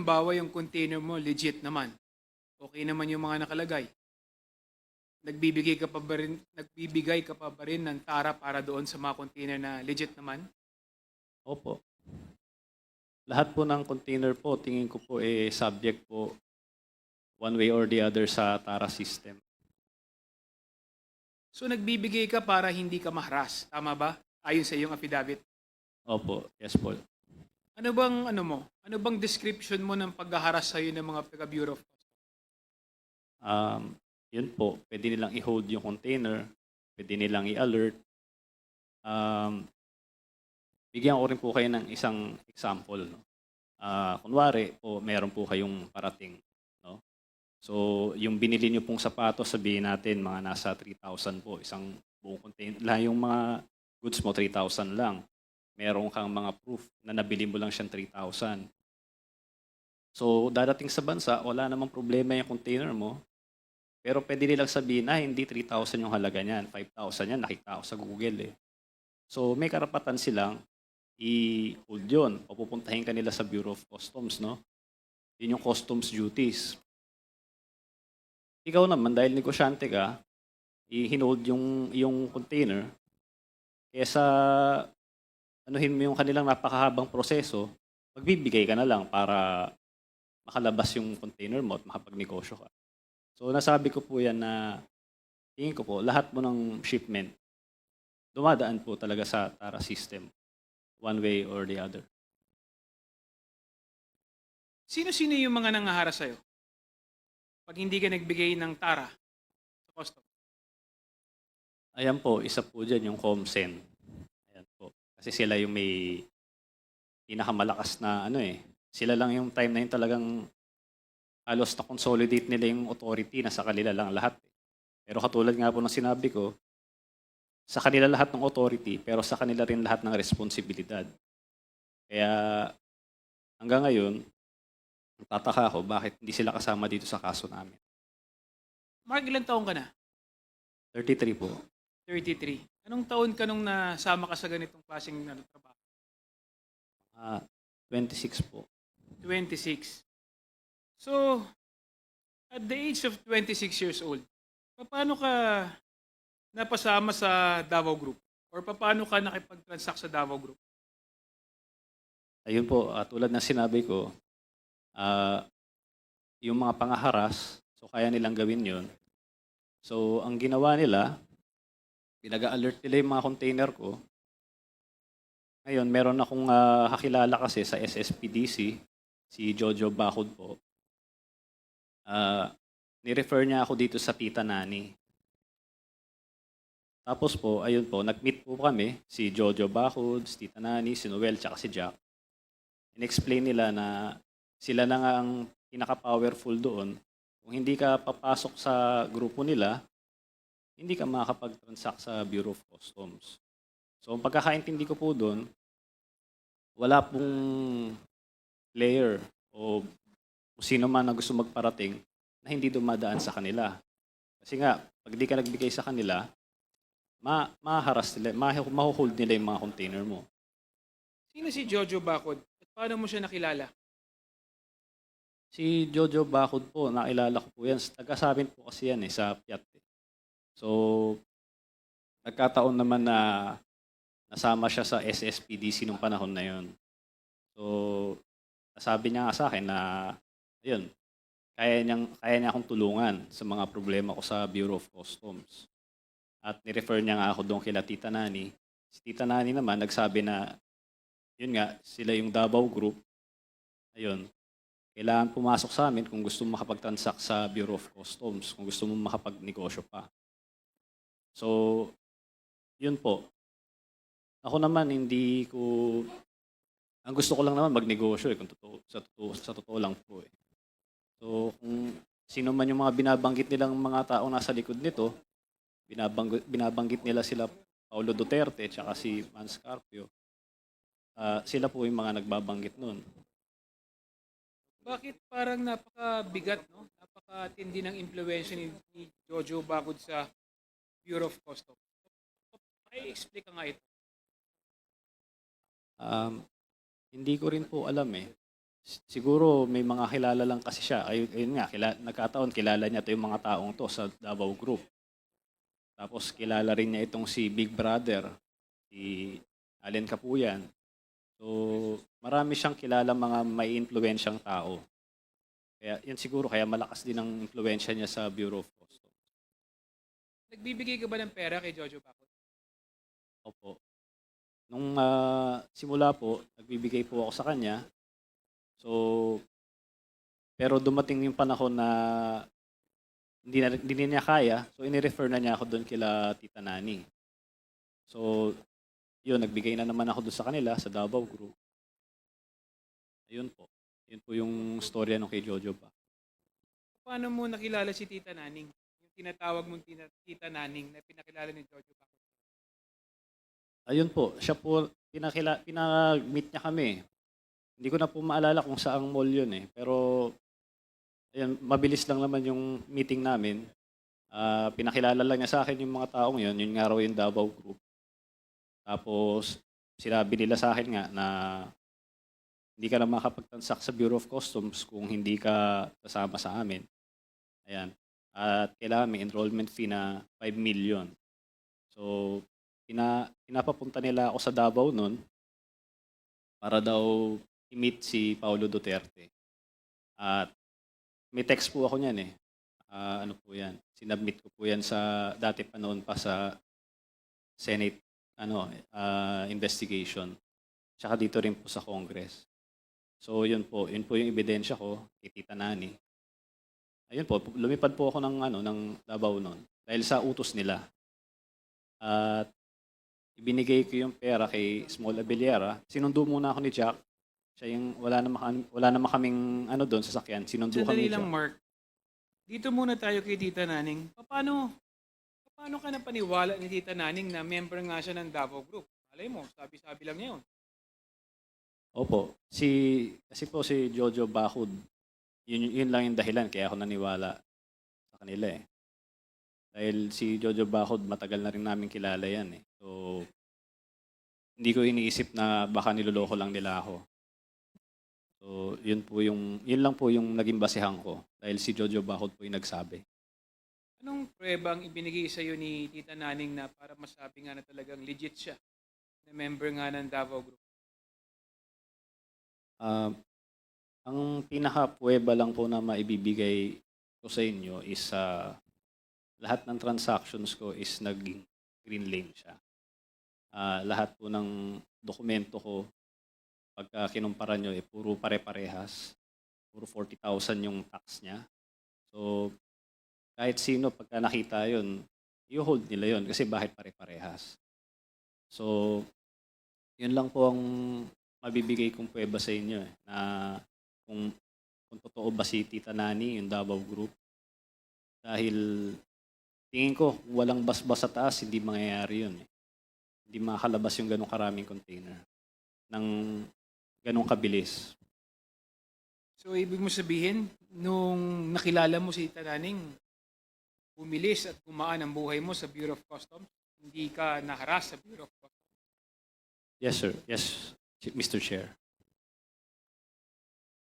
Halimbawa, yung container mo, legit naman. Okay naman yung mga nakalagay. Nagbibigay ka pa ba rin, nagbibigay ka pa ba rin ng tara para doon sa mga container na legit naman? Opo. Lahat po ng container po, tingin ko po eh subject po one way or the other sa TARA system. So nagbibigay ka para hindi ka mahras. Tama ba? Ayon sa iyong affidavit. Opo, yes po. Ano bang ano mo? Ano bang description mo ng paghaharas sa ng mga taga Bureau of Customs? Um, yun po, pwede nilang i-hold yung container, pwede nilang i-alert. Um, bigyan ko rin po kayo ng isang example. No? Ah, kunwari po, meron po kayong parating. No? So, yung binili nyo pong sapatos, sabihin natin, mga nasa 3,000 po, isang buong container. Lahat yung mga goods mo, 3,000 lang. Meron kang mga proof na nabili mo lang siyang 3,000. So, dadating sa bansa, wala namang problema yung container mo. Pero pwede nilang sabihin na hindi 3,000 yung halaga niyan, 5,000 yan, nakita ko sa Google eh. So may karapatan silang i-hold yun. Papupuntahin ka nila sa Bureau of Customs, no? Yun yung customs duties. Ikaw naman, dahil negosyante ka, i-hinold yung, yung container, kesa anuhin mo yung kanilang napakahabang proseso, magbibigay ka na lang para makalabas yung container mo at makapagnegosyo ka. So nasabi ko po yan na tingin ko po lahat mo ng shipment dumadaan po talaga sa TARA system one way or the other. Sino-sino yung mga nangaharas sa'yo? Pag hindi ka nagbigay ng tara sa custom. Ayan po, isa po dyan yung Comsen. Kasi sila yung may pinakamalakas na ano eh. Sila lang yung time na yun talagang halos na consolidate nila yung authority na sa kanila lang lahat. eh. Pero katulad nga po ng sinabi ko, sa kanila lahat ng authority, pero sa kanila rin lahat ng responsibilidad. Kaya hanggang ngayon, tataka ako bakit hindi sila kasama dito sa kaso namin. Mark, ilang taon ka na? 33 po. 33. Anong taon ka nung nasama ka sa ganitong klaseng ano, trabaho? Ah, 26 po. 26. So, at the age of 26 years old, paano ka napasama sa Davao Group? Or paano ka nakipag-transact sa Davao Group? Ayun po, ah, tulad ng sinabi ko, ah, yung mga pangaharas, so kaya nilang gawin yon. So, ang ginawa nila, pinag-alert nila yung mga container ko. Ngayon, meron akong ah, kakilala kasi sa SSPDC, si Jojo Bakod po. Ah, ni-refer niya ako dito sa Tita Nani. Tapos po, ayun po, nag-meet po kami, si Jojo Bakod, si Tita Nani, si Noel, tsaka si Jack in-explain nila na sila na nga ang pinaka-powerful doon. Kung hindi ka papasok sa grupo nila, hindi ka makakapag-transact sa Bureau of Customs. So, ang pagkakaintindi ko po doon, wala pong player o sino man na gusto magparating na hindi dumadaan sa kanila. Kasi nga, pag di ka nagbigay sa kanila, ma maharas nila, ma mahuhold nila yung mga container mo. Sino si Jojo Bakod? At paano mo siya nakilala? Si Jojo Bakod po, nakilala ko po yan. Taga sa amin po kasi yan eh, sa Piat. So, nagkataon naman na nasama siya sa SSPDC nung panahon na yon. So, nasabi niya nga sa akin na, ayun, kaya, niyang, kaya niya akong tulungan sa mga problema ko sa Bureau of Customs. At nirefer niya nga ako doon kila Tita Nani. Si Tita Nani naman nagsabi na, yun nga, sila yung Davao Group. Ayun, kailangan pumasok sa amin kung gusto mo makapag-transact sa Bureau of Customs, kung gusto mo makapag-negosyo pa. So, yun po. Ako naman, hindi ko... Ang gusto ko lang naman magnegosyo eh, kung totoo, sa, totoo, sa totoo lang po eh. So, kung sino man yung mga binabanggit nilang mga tao nasa likod nito, binabanggit, binabanggit nila sila Paulo Duterte at si Mans Carpio, ah, sila po yung mga nagbabanggit nun. Bakit parang napakabigat, no? Napakatindi ng impluensya ni, ni Jojo Bakod sa Bureau of Customs. Ay, explain ka nga ito. Um, hindi ko rin po alam eh. Siguro may mga kilala lang kasi siya. Ayun, ayun nga, kila, nagkataon kilala niya to yung mga taong to sa Davao Group. Tapos kilala rin niya itong si Big Brother, si Allen Capuyan. So, marami siyang kilala mga may influensyang tao. Kaya yan siguro kaya malakas din ang influensya niya sa Bureau of Customs. Nagbibigay ka ba ng pera kay Jojo Bacot? Opo. Nung ah, simula po, nagbibigay po ako sa kanya. So, pero dumating yung panahon na hindi na, hindi niya kaya. So, inirefer na niya ako doon kila Tita Nani. So, yun, nagbigay na naman ako doon sa kanila, sa Davao Group. Ayun po. Yun po yung storya nung kay Jojo pa. Paano mo nakilala si Tita Naning? Tinatawag mong tina- Tita Naning na pinakilala ni Jojo Bacot. Ayun po, siya po, pinakila, pinag-meet niya kami. Hindi ko na po maalala kung saang mall yun eh. Pero, ayun, mabilis lang naman yung meeting namin. Ah, pinakilala lang niya sa akin yung mga taong yun, yun nga raw yung Davao Group. Tapos, sinabi nila sa akin nga na hindi ka na makapagtansak sa Bureau of Customs kung hindi ka kasama sa amin. Ayan. At kailangan may enrollment fee na 5 million. So, pina, pinapapunta nila ako sa Davao noon para daw i-meet si Paulo Duterte. At may text po ako niyan eh. Ah, ano po yan? Sinubmit ko po yan sa dati pa noon pa sa Senate ano ah, investigation. Tsaka dito rin po sa Congress. So yun po, yun po yung ebidensya ko kay Tita Nani. Ayun po, lumipad po ako ng ano ng Davao noon dahil sa utos nila. At ibinigay ko yung pera kay Small Abellera. Sinundo muna ako ni Jack. Siya yung wala naman, wala naman kaming ano doon sa sakyan. Sinundo kami Sandali ni lang, Jack. Mark. Dito muna tayo kay Tita Naning. Paano, paano ka napaniwala ni Tita Naning na member nga siya ng Davao Group? Malay mo, sabi-sabi lang niya yun. Opo. Si, kasi po si Jojo Bakod, yun, yun lang yung dahilan kaya ako naniwala sa kanila eh. Dahil si Jojo Bakod, matagal na rin namin kilala yan eh. So, hindi ko iniisip na baka niloloko lang nila ako. So, yun po yung, yun lang po yung naging basehan ko. Dahil si Jojo Bakod po yung nagsabi. Anong prueba ang ibinigay sa iyo ni Tita Naning na para masabi nga na talagang legit siya na member nga ng Davao Group? Um, ang pinaka-puweba lang po na maibibigay ko sa inyo is ah, lahat ng transactions ko is naging green lane siya. Ah, lahat po ng dokumento ko, pagka kinumpara nyo, eh, puro pare-parehas. Puro 40,000 yung tax niya. So, kahit sino, pagka nakita yun, i-hold nila yun kasi bakit pare-parehas. So, yun lang po ang mabibigay kong pweba sa inyo eh, na kung, kung totoo ba si Tita Nani, yung Davao Group. Dahil tingin ko, walang basbas sa taas, hindi mangyayari yun. Eh. Hindi makakalabas yung ganong karaming container ng ganong kabilis. So, ibig mo sabihin, nung nakilala mo si Tita Naning, bumilis at gumaan ang buhay mo sa Bureau of Customs, hindi ka naharas sa Bureau of Customs. Yes, sir. Yes, Mr. Chair.